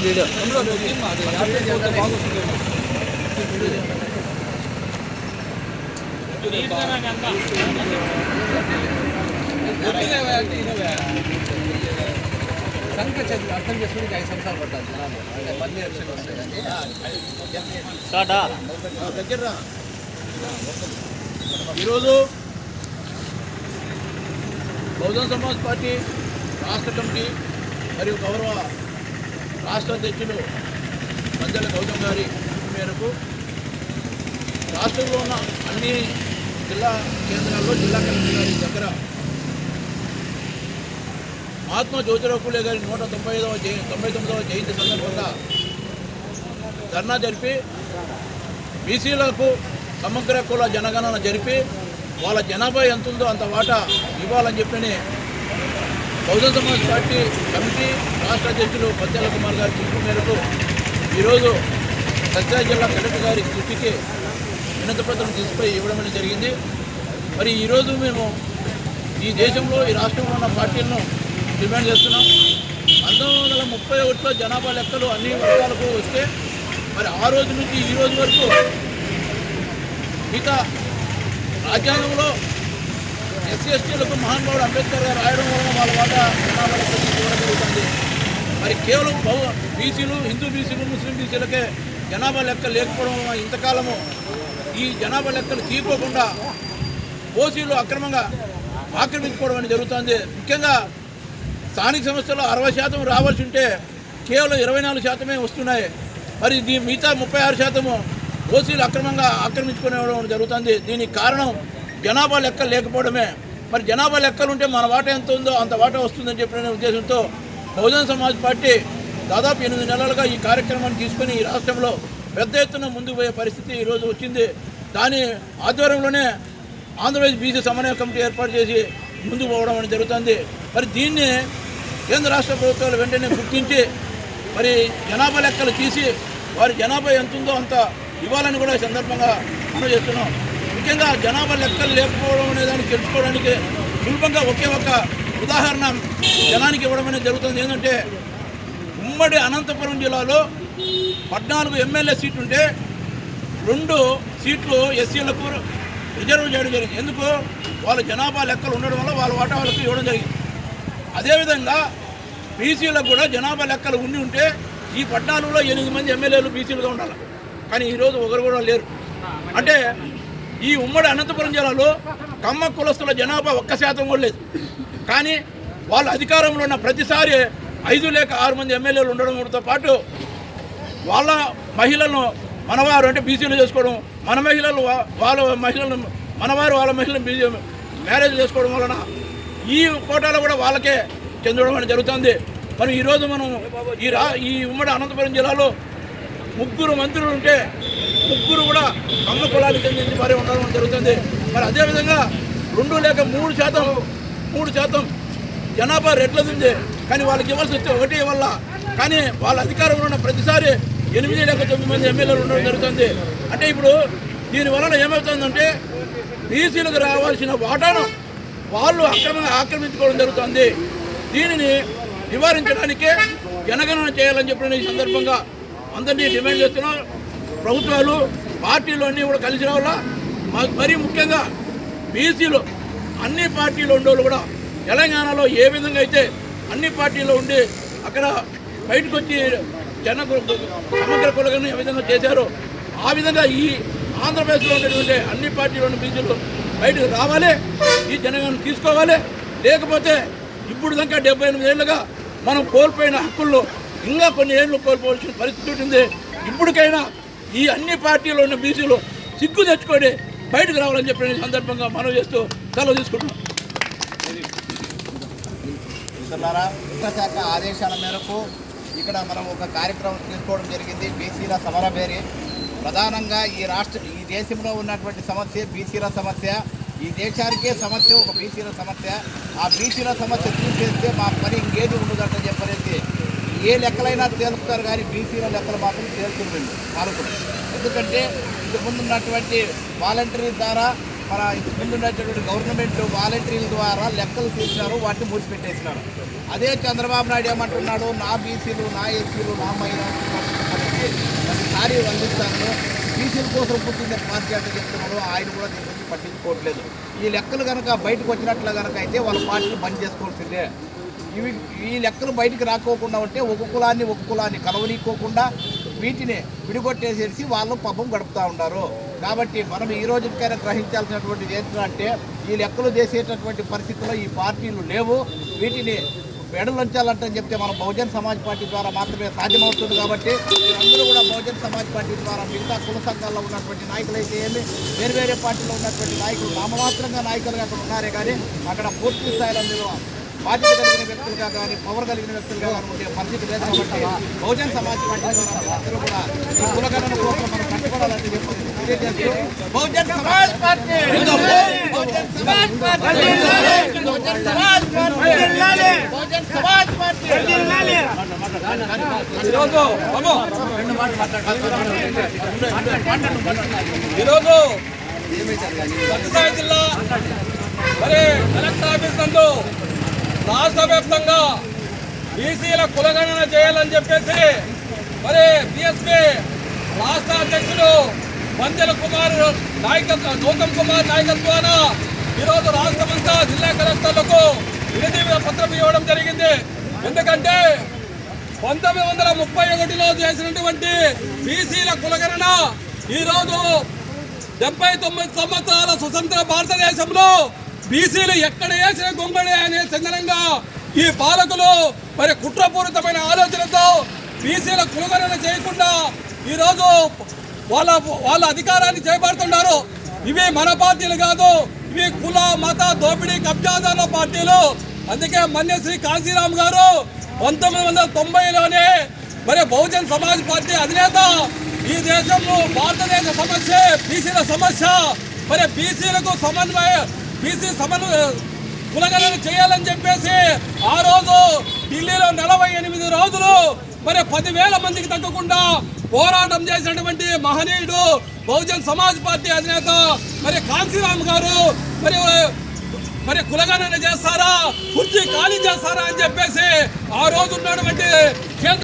Video. సంఖ్య చదివి అర్థం చేసుకుని ఐదు సంవత్సరాలు పట్టాలి జనాభా అంటే పది లక్షలు వస్తాయి స్టార్టా? దగ్గర ఈరోజు బహుజన్ సమాజ్ పార్టీ రాష్ట్ర కమిటీ మరియు గౌరవ రాష్ట్ర అధ్యక్షులు మధ్యల గౌతమ్ గారి మేరకు రాష్ట్రంలో ఉన్న అన్ని జిల్లా కేంద్రాల్లో జిల్లా కలెక్టర్ గారి దగ్గర మహాత్మా జ్యోతిరావు పూలే గారి నూట తొంభై ఐదవ జయ తొంభై తొమ్మిదవ జయంతి సందర్భంగా ధర్నా జరిపి బీసీలకు సమగ్ర కుల జనగణన జరిపి వాళ్ళ జనాభా ఎంత ఉందో అంత వాటా ఇవ్వాలని చెప్పని బహుజన సమాజ్ పార్టీ కమిటీ రాష్ట్ర అధ్యక్షులు పత్యాల కుమార్ గారి పిలుపు మేరకు ఈరోజు సత్యా జిల్లా కలెక్టర్ గారి దృష్టికి వినతిపత్రం తీసుకుపోయి ఇవ్వడం జరిగింది. మరి ఈరోజు మేము ఈ దేశంలో ఈ రాష్ట్రంలో ఉన్న పార్టీలను డిమాండ్ చేస్తున్నాం. పంతొమ్మిది వందల ముప్పై ఒకటిలో జనాభా లెక్కలు అన్ని వర్గాలకు వస్తే మరి ఆ రోజు నుంచి ఈ రోజు వరకు మిగతా రాజ్యాంగంలో ఎస్సీ ఎస్టీలకు మహానుభావుడు అంబేద్కర్ గారు రాయడం వలన వాళ్ళ వల్ల జనాభా జరుగుతుంది. మరి కేవలం బహు బీసీలు హిందూ బీసీలు ముస్లిం బీసీలకే జనాభా లెక్క లేకపోవడం ఇంతకాలము ఈ జనాభా లెక్కలు తీసుకోకుండా ఓసీలు అక్రమంగా ఆక్రమించుకోవడం అనేది జరుగుతుంది. ముఖ్యంగా స్థానిక సంస్థల్లో అరవై శాతం రావాల్సి ఉంటే కేవలం ఇరవై నాలుగు శాతమే వస్తున్నాయి. మరి దీ మిగతా ముప్పై ఆరు శాతము ఓసీలు అక్రమంగా ఆక్రమించుకునేవడం జరుగుతుంది. దీనికి కారణం జనాభా లెక్కలు లేకపోవడమే. మరి జనాభా లెక్కలు ఉంటే మన వాటా ఎంత ఉందో అంత వాటా వస్తుందని చెప్పిన ఉద్దేశంతో బహుజన సమాజ్ పార్టీ దాదాపు ఎనిమిది నెలలుగా ఈ కార్యక్రమాన్ని తీసుకొని ఈ రాష్ట్రంలో పెద్ద ఎత్తున ముందుకు పోయే పరిస్థితి ఈరోజు వచ్చింది. దాని ఆధ్వర్యంలోనే ఆంధ్రప్రదేశ్ బీసీ సమన్వయ కమిటీ ఏర్పాటు చేసి ముందుకు పోవడం అనేది జరుగుతుంది. మరి దీన్ని కేంద్ర రాష్ట్ర ప్రభుత్వాలు వెంటనే గుర్తించి మరి జనాభా లెక్కలు తీసి వారి జనాభా ఎంత ఉందో అంత ఇవ్వాలని కూడా సందర్భంగా మనం చేస్తున్నాం. ముఖ్యంగా జనాభా లెక్కలు లేకపోవడం అనే దాన్ని తెలుసుకోవడానికి సులభంగా ఒకే ఒక ఉదాహరణ జనానికి ఇవ్వడం అనేది జరుగుతుంది. ఏంటంటే ఉమ్మడి అనంతపురం జిల్లాలో పద్నాలుగు ఎమ్మెల్యే సీట్లు ఉంటే రెండు సీట్లు ఎస్సీలకు రిజర్వ్ చేయడం జరిగింది. ఎందుకు? వాళ్ళ జనాభా లెక్కలు ఉండడం వల్ల వాళ్ళ వాటా వాళ్ళకి ఇవ్వడం జరిగింది. అదేవిధంగా బీసీలకు కూడా జనాభా లెక్కలు ఉండి ఉంటే ఈ పద్నాలుగులో ఎనిమిది మంది ఎమ్మెల్యేలు బీసీలుగా ఉండాలి. కానీ ఈరోజు ఒకరు కూడా లేరు. అంటే ఈ ఉమ్మడి అనంతపురం జిల్లాలో కమ్మ కులస్తుల జనాభా ఒక్క శాతం కూడా లేదు. కానీ వాళ్ళ అధికారంలో ఉన్న ప్రతిసారి ఐదు లేక ఆరు మంది ఎమ్మెల్యేలు ఉండడంతో పాటు వాళ్ళ మహిళలను మనవారు అంటే బీసీలు చేసుకోవడం మన మహిళలు వాళ్ళ మహిళలను మనవారు వాళ్ళ మహిళలను బీజీ మ్యారేజ్ చేసుకోవడం వలన ఈ కోటాలో కూడా వాళ్ళకే చెందడం అనేది జరుగుతుంది. మరి ఈరోజు మనం ఈ రా ఈ ఉమ్మడి అనంతపురం జిల్లాలో ముగ్గురు మంత్రులు ఉంటే ముగ్గురు కూడా కమ్మ కులానికి చెందించి మరి ఉండడం జరుగుతుంది. మరి అదేవిధంగా రెండు లేక మూడు శాతం మూడు శాతం జనాభా రెట్లదింది కానీ వాళ్ళకి ఇవ్వాల్సి వచ్చే ఒకటి వల్ల. కానీ వాళ్ళ అధికారంలో ఉన్న ప్రతిసారి ఎనిమిది లేక తొమ్మిది మంది ఎమ్మెల్యేలు ఉండడం జరుగుతుంది. అంటే ఇప్పుడు దీని వలన ఏమవుతుందంటే బీసీలకు రావాల్సిన వాటాను వాళ్ళు అక్రమంగా ఆక్రమించుకోవడం జరుగుతుంది. దీనిని నివారించడానికే జనగణన చేయాలని చెప్పిన ఈ సందర్భంగా అందరినీ డిమాండ్ చేస్తున్నాం. ప్రభుత్వాలు పార్టీలు అన్నీ కూడా కలిసి రావాలా? మాకు మరీ ముఖ్యంగా బీసీలు అన్ని పార్టీలు ఉండేవాళ్ళు కూడా తెలంగాణలో ఏ విధంగా అయితే అన్ని పార్టీలు ఉండి అక్కడ బయటకు వచ్చి జన సమగ్ర కులగను ఏ విధంగా చేశారో ఆ విధంగా ఈ ఆంధ్రప్రదేశ్లో ఉన్నటువంటి అన్ని పార్టీలోని బీసీలు బయటకు రావాలి ఈ జనగణన తీసుకోవాలి. లేకపోతే ఇప్పుడు దాకా డెబ్బై ఎనిమిది ఏళ్ళుగా మనం కోల్పోయిన హక్కుల్లో ఇంకా కొన్ని ఏళ్ళు కోల్పోవాల్సిన పరిస్థితి ఉంటుంది. ఇప్పటికైనా ఈ అన్ని పార్టీలో ఉన్న బీసీలు సిగ్గు తెచ్చుకొని బయటకు రావాలని చెప్పిన సందర్భంగా మనం చేస్తూ సెలవు తీసుకుంటున్నాం శాఖ ఆదేశాల మేరకు ఇక్కడ మనం ఒక కార్యక్రమం తీసుకోవడం జరిగింది. బీసీల సమరభేరి ప్రధానంగా ఈ రాష్ట్ర ఈ దేశంలో ఉన్నటువంటి సమస్య బీసీల సమస్య. ఈ దేశానికే సమస్య ఒక బీసీల సమస్య. ఆ బీసీల సమస్య తీసేస్తే మా పని ఇంకేది ఉండదంట చెప్పనేసి ఏ లెక్కలైనా తేలుపుతారు కానీ బీసీల లెక్కలు మాత్రం తేలుతుండండి పాల్గొని ఎందుకంటే ఇంతకుముందు ఉన్నటువంటి వాలంటీర్ ద్వారా మన ఇంతకుముందు ఉన్నటువంటి గవర్నమెంట్ వాలంటీర్ల ద్వారా లెక్కలు తీసినారు వాటిని మూసిపెట్టేసినారు. అదే చంద్రబాబు నాయుడు ఏమంటున్నాడు నా బీసీలు నా ఎస్సీలు నా మైనార్టీ సారీ అందిస్తాను బీసీల కోసం పుట్టింది పార్టీ అంటే చెప్తున్నాడు. ఆయన కూడా దీని గురించి పట్టించుకోవట్లేదు. ఈ లెక్కలు కనుక బయటకు వచ్చినట్లు కనుక అయితే వాళ్ళ పార్టీని బంద్ చేసుకోవాల్సిందే. ఇవి ఈ లెక్కలు బయటికి రాకోకుండా ఉంటే ఒక కులాన్ని ఒక కులాన్ని కలవనీకోకుండా వీటిని విడిగొట్టేసేసి వాళ్ళు పాపం గడుపుతూ ఉంటారు కాబట్టి మనం ఈ రోజుకైనా గ్రహించాల్సినటువంటిది ఏంటంటే ఈ లెక్కలు చేసేటటువంటి పరిస్థితుల్లో ఈ పార్టీలు లేవు. వీటిని వెడలంచాలంటని చెప్తే మనం బహుజన్ సమాజ్ పార్టీ ద్వారా మాత్రమే సాధ్యమవుతుంది కాబట్టి అందరూ కూడా బహుజన్ సమాజ్ పార్టీ ద్వారా మిగతా కుల సంఘాల్లో ఉన్నటువంటి నాయకులు అయితే ఏమి? వేరు వేరే పార్టీలో ఉన్నటువంటి నాయకులు నామమాత్రంగా నాయకులుగా అక్కడ ఉన్నారే కానీ అక్కడ పూర్తి స్థాయిలో మీరు బాధ్యత కలిగిన వ్యక్తులుగా కానీ పవర్ కలిగిన వ్యక్తులుగా కానీ ఉండే పరిస్థితి లేదు కాబట్టి బహుజన్ సమాజ్ పార్టీ ద్వారా అందరూ కూడా ఈ కులగణన కోసం మనం కట్టుకోవాలని చెప్పి తెలియజేస్తూ Bahujan Samaj party Bahujan Samaj party Bahujan Samaj party Bahujan Samaj party ఈరోజు ఈరోజు సత్యసాయి జిల్లా మరి కలెక్టర్ ఆఫీస్ నందు రాష్ట్ర వ్యాప్తంగా బీసీల కులగణన చేయాలని చెప్పేసి మరి బిఎస్పీ రాష్ట్ర అధ్యక్షుడు వందెల కుమార్ నాయకత్వ గౌతమ్ కుమార్ నాయకత్వాన ఈరోజు రాష్ట్రమంతా జిల్లా కలెక్టర్లకు వినతి పత్రం ఇవ్వడం జరిగింది. ఎందుకంటే పంతొమ్మిది వందల ముప్పై ఒకటిలో చేసినటువంటి బీసీల కులగణన ఈరోజు డెబ్బై తొమ్మిది సంవత్సరాల స్వతంత్ర భారతదేశంలో బీసీలు ఎక్కడ వేసిన గొంగళి అనే చందనంగా ఈ పాలకులు మరి కుట్రపూరితమైన ఆలోచనతో బీసీల కులగణన చేయకుండా ఈరోజు వాళ్ళ వాళ్ళ అధికారాన్ని చేపడుతున్నారు. ఇవి మన పార్టీలు కాదు ఇవి కుల మత దోపిడీ కబ్జాదారుల పార్టీలు. అందుకే మన్యశ్రీ కాశీరామ్ గారు పంతొమ్మిది వందల తొంభైలోనే మరి బహుజన్ సమాజ్ పార్టీ అధినేత ఈ దేశంలో భారతదేశ సమస్య బీసీల సమస్య మరి బీసీలకు సమన్వయ బీసీ సభలు కులగణన చేయాలని చెప్పేసి ఆ రోజు ఢిల్లీలో నలభై ఎనిమిది రోజులు మరి పదివేల మందికి తగ్గకుండా పోరాటం చేసినటువంటి మహనీయుడు బహుజన్ సమాజ్ పార్టీ అధినేత మరి కాంశీరామ్ గారు మరి మరి కులగణన చేస్తారా కుర్చీ ఖాళీ చేస్తారా అని చెప్పేసి ఆ రోజు ఉన్నటువంటి కేంద్ర